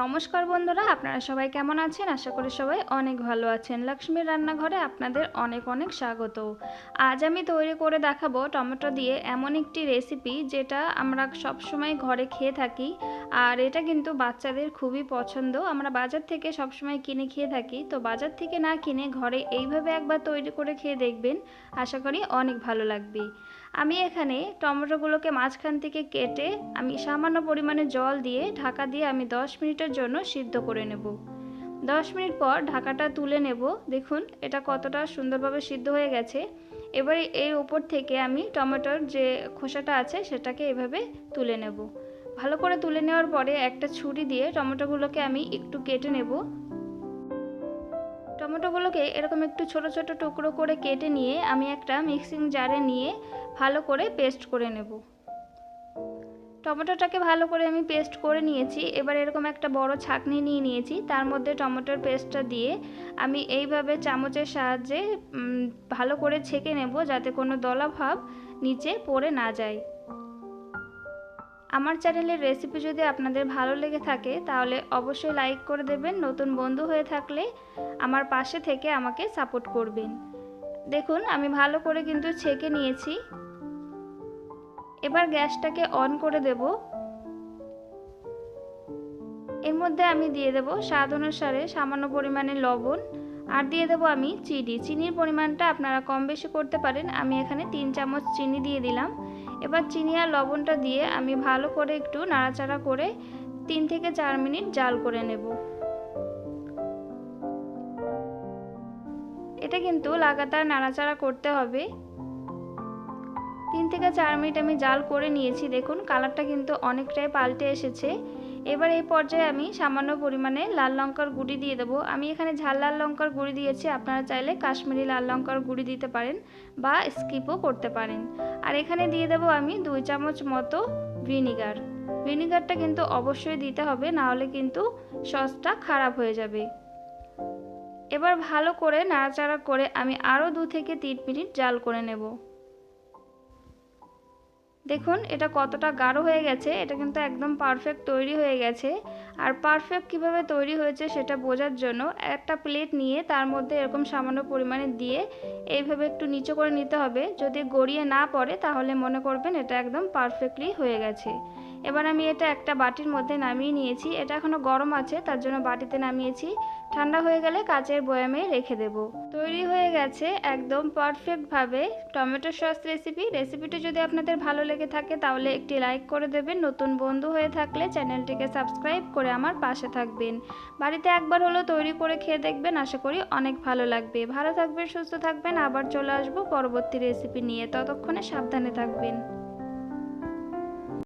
নমস্কার বন্ধুরা, আপনারা সবাই কেমন আছেন? আশা করি সবাই অনেক ভালো আছেন। লক্ষ্মীর রান্নাঘরে আপনাদের অনেক অনেক স্বাগত। আজ আমি তৈরি করে দেখাবো টমেটো দিয়ে এমন একটি রেসিপি যেটা আমরা সবসময় ঘরে খেয়ে থাকি, আর এটা কিন্তু বাচ্চাদের খুবই পছন্দ। আমরা বাজার থেকে সবসময় কিনে খেয়ে থাকি, তো বাজার থেকে না কিনে ঘরে এইভাবে একবার তৈরি করে খেয়ে দেখবেন। আশা করি অনেক ভালো লাগবে। আমি এখানে টমেটোগুলোকে মাঝখান থেকে কেটে আমি সামান্য পরিমাণে জল দিয়ে ঢাকা দিয়ে আমি 10 মিনিটের জন্য সিদ্ধ করে নেব। 10 মিনিট পর ঢাকাটা তুলে নেব। দেখুন, এটা কতটা সুন্দরভাবে সিদ্ধ হয়ে গেছে। এবারে এর উপর থেকে আমি টমেটোর যে খোসাটা আছে, সেটাকে এভাবে তুলে নেব। ভালো করে তুলে নেওয়ার পরে একটা ছুরি দিয়ে টমেটোগুলোকে আমি একটু কেটে নেব। টমেটোগুলোকে এরকম একটু ছোট ছোট টুকরো করে কেটে নিয়ে আমি একটা মিক্সিং জারে নিয়ে ভালো করে পেস্ট করে নেব। টমেটোটাকে ভালো করে আমি পেস্ট করে নিয়েছি। এবার এরকম একটা বড় ছাকনি নিয়ে নিয়েছি। তার মধ্যে টমেটোর পেস্টটা দিয়ে আমি এইভাবে চামচের সাহায্যে ভালো করে ছেঁকে নেব যাতে কোনো দলাভাব নিচে পড়ে না যায়। আমার চ্যানেলের রেসিপি যদি আপনাদের ভালো লেগে থাকে, তাহলে অবশ্যই লাইক করে দেবেন। নতুন বন্ধু হয়ে থাকলে আমার পাশে থেকে আমাকে সাপোর্ট করবেন। দেখুন, আমি ভালো করে কিন্তু ছেঁকে নিয়েছি। এবার গ্যাসটাকে অন করে দেব। এর মধ্যে আমি দিয়ে দেব স্বাদ অনুসারে সামান্য পরিমাণে লবণ। আর দিয়ে দেবো আমি চিনি। চিনির পরিমাণটা আপনারা কম বেশি করতে পারেন। আমি এখানে তিন চামচ চিনি দিয়ে দিলাম। এবার চিনি আর লবণটা দিয়ে আমি ভালো করে একটু নাড়াচাড়া করে তিন থেকে চার মিনিট জাল করে নেব। এটা কিন্তু লাগাতার নাড়াচাড়া করতে হবে। তিন থেকে চার মিনিট আমি জাল করে নিয়েছি। দেখুন, কালারটা কিন্তু অনেকটাই পাল্টে এসেছে। এবার এই পর্যায়ে আমি সামান্য পরিমাণে লাল লঙ্কার গুঁড়ি দিয়ে দেবো। আমি এখানে ঝাল লাল লঙ্কার গুঁড়ি দিয়েছি, আপনারা চাইলে কাশ্মীরি লাল লঙ্কার গুঁড়ি দিতে পারেন বা স্কিপও করতে পারেন। আর এখানে দিয়ে দেবো আমি দুই চামচ মতো ভিনিগার। ভিনিগারটা কিন্তু অবশ্যই দিতে হবে নাহলে কিন্তু সসটা খারাপ হয়ে যাবে। এবার ভালো করে নাড়াচাড়া করে আমি আরও দু থেকে তিন মিনিট জাল করে নেব। দেখুন, এটা কতটা গাঢ় হয়ে গেছে, এটা কিন্তু একদম পারফেক্ট তৈরি হয়ে গেছে। আর পারফেক্ট কীভাবে তৈরি হয়েছে সেটা বোঝার জন্য একটা প্লেট নিয়ে তার মধ্যে এরকম সামান্য পরিমাণে দিয়ে এইভাবে একটু নিচু করে নিতে হবে। যদি গড়িয়ে না পড়ে তাহলে মনে করবেন এটা একদম পারফেক্টলি হয়ে গেছে। এবার আমি এটা একটা বাটির মধ্যে নামিয়ে নিয়েছি। এটা এখনও গরম আছে, তার জন্য বাটিতে নামিয়েছি। ঠান্ডা হয়ে গেলে কাচের বয়ামে রেখে দেব। তৈরি হয়ে গেছে একদম পারফেক্টভাবে টমেটো সস রেসিপি রেসিপিটি যদি আপনাদের ভালো লেগে থাকে, তাহলে একটি লাইক করে দেবেন। নতুন বন্ধু হয়ে থাকলে চ্যানেলটিকে সাবস্ক্রাইব করে আমার পাশে থাকবেন। বাড়িতে একবার হলো তৈরি করে খেয়ে দেখবেন, আশা করি অনেক ভালো লাগবে। ভালো থাকবেন, সুস্থ থাকবেন। আবার চলে আসব পরবর্তী রেসিপি নিয়ে। ততক্ষণে সাবধানে থাকবেন।